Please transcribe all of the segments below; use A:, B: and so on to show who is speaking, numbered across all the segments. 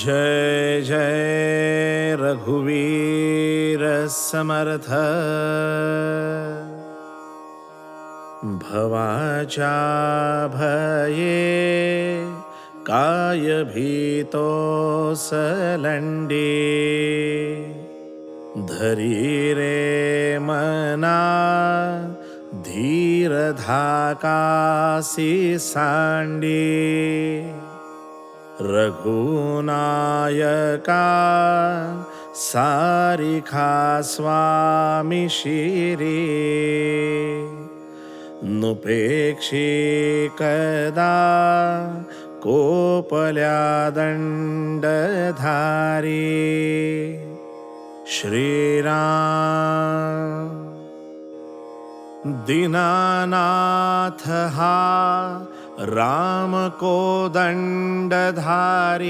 A: जय जय रघुवीर समर्थ। भवाचा भये काय भीतो सलण्डे धरी रे मना धीर धाकासी सांडी रघुनायका सारिखा स्वामी शिरी। नुपेक्षी कदा कोपल्या दण्डधारी। श्रीराम दीनानाथ राम को दंडधारी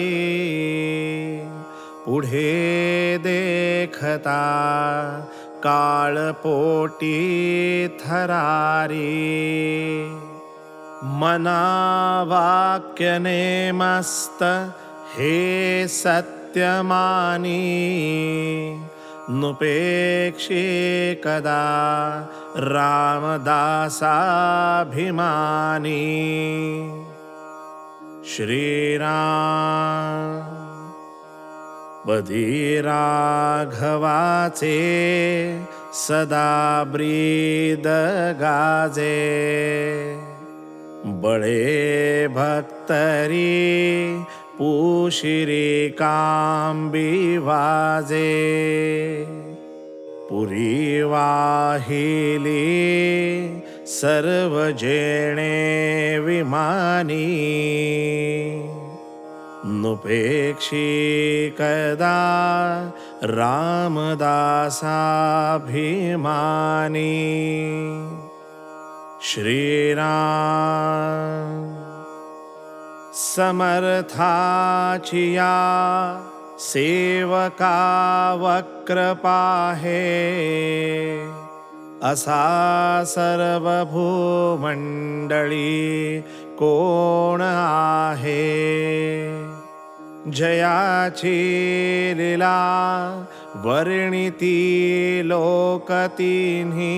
A: पुढे देखता काळपोटी थरारी। मना वाक्यने मस्त हे सत्यमानी नुपेक्षे कदा रामदासाभिमानी। श्रीराम बधीराघवाचे सदा ब्रीद गाजे बळे भक्तरी पुशिरी कांबी वाजे पुरी वाहिली सर्व जेणे विमानी। नुपेक्षी कदा रामदासाभिमानी। श्रीराम समर्थाचिया सेवका वक्रपाहे असा सर्वभूमण्डळी कोण आहे? लीला वर्णिती लोकतिन्ही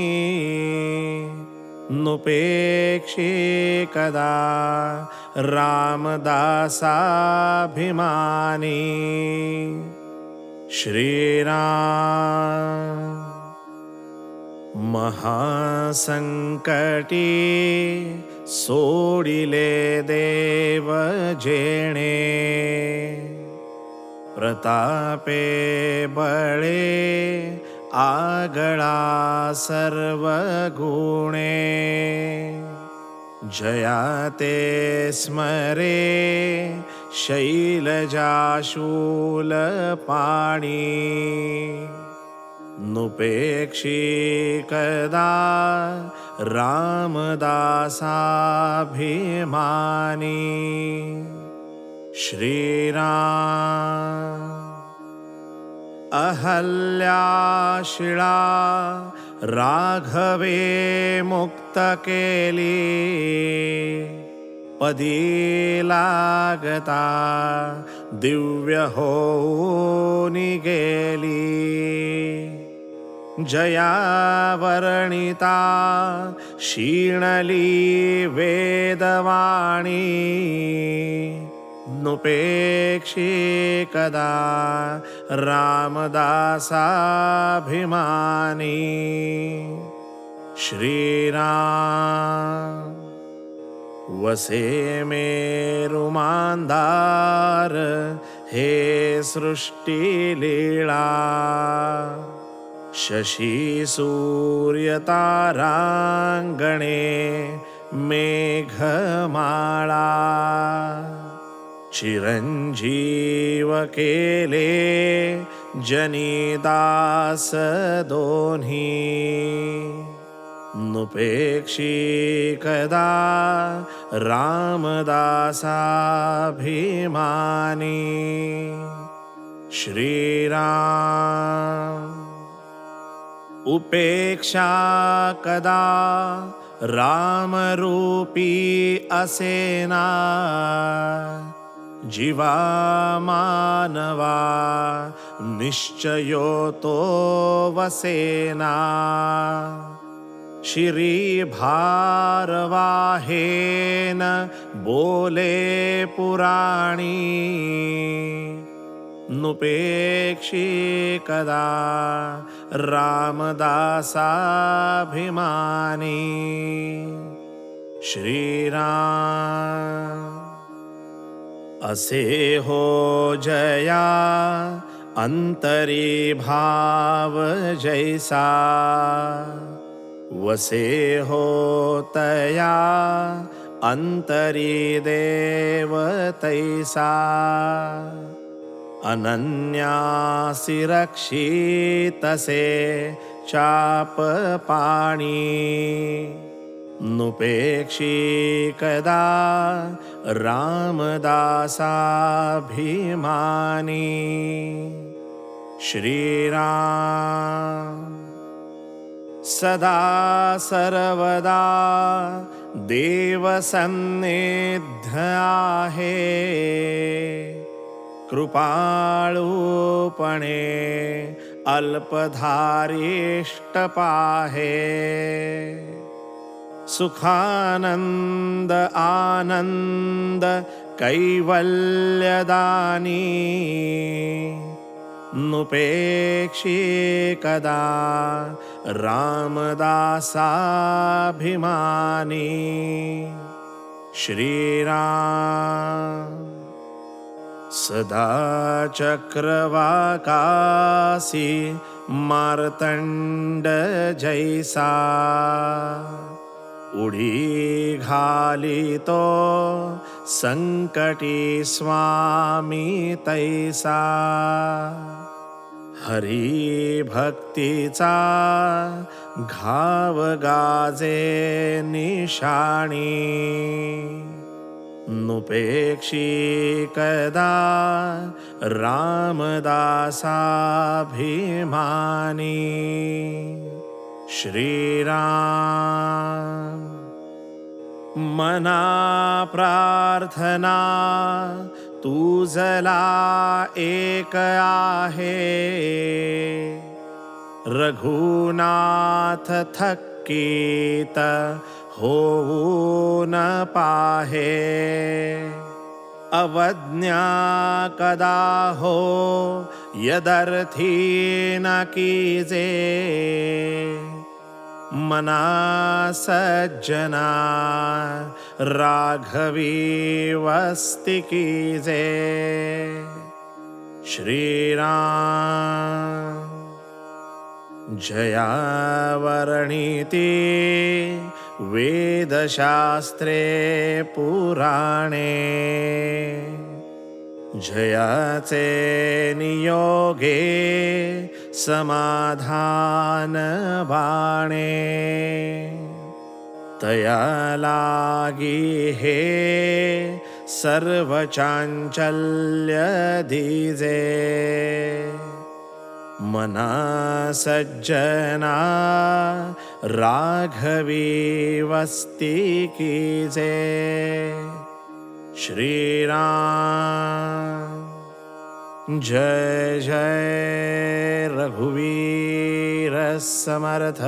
A: नुपेक्षे कदा रामदासाभिमानी। श्रीराम महासङ्कटी सोडिले देव जेणे। प्रतापे बळे आगळा सर्व जयाते स्मरे शैलजाशूल पाणी नुपेक्षी कदा रामदासाभिमानी। श्रीराम अहल्याशिळा राघवे मुक्त केली. पदी लागता दिव्य हो गेली. जयावर्णिता शीणली वेदवाणी. नुपेक्षी कदा रामदासाभिमानी। श्रीराम वसे मेरुमान्दार हे सृष्टिलीळा शशी सूर्यताराङ्गणे मेघमाळा चिरञ्जीव केले जनिदास दोन्ही नुपेक्षी कदा रामदासाभिमानी। श्रीराम। उपेक्षा कदा रामरूपी असेना जीवा मानवा निश्चयो तो वसेना। श्रीभारवाहेन बोले पुराणी नुपेक्षी कदा रामदासाभिमानी। श्रीराम असे हो जया अंतरी भाव जैसा। वसे हो तया अंतरी देव तैसा। अनन्यासि रक्षितसे चाप पाणी। नुपेक्षी कदा रामदासाभिमानी। श्रीराम सदा सर्वदा देवसन्निध आहे। कृपाळूपणे अल्पधारिष्टपाहे सुखानन्द आनन्द कैवल्यदानी। नुपेक्षी कदा रामदासाभिमानी। श्रीराम सदा चक्रवाकासी मार्तण्ड जैसा उडी घालितो संकटी स्वामी तैसा. हरी भक्तीचा घाव गाजे निशाणी. नुपेक्षी कदा रामदासाभिमानी. श्रीराम। मना प्रार्थना तुझला एक आहे। रघुनाथ थक्कीत होऊ न पाहे। अवज्ञा कदा हो यदर्थी न कीजे मना सज्जना राघवी वस्ति कीजे श्रीराम। जयावर्णीति वेदशास्त्रे पुराणे। जयाचे नियोगे समाधानवाणे। तया लागी हे सर्वचाञ्चल्य दीजे मना सज्जना राघवी वस्ति कीजे। श्रीराम। जय जय रघुवीर समर्थ।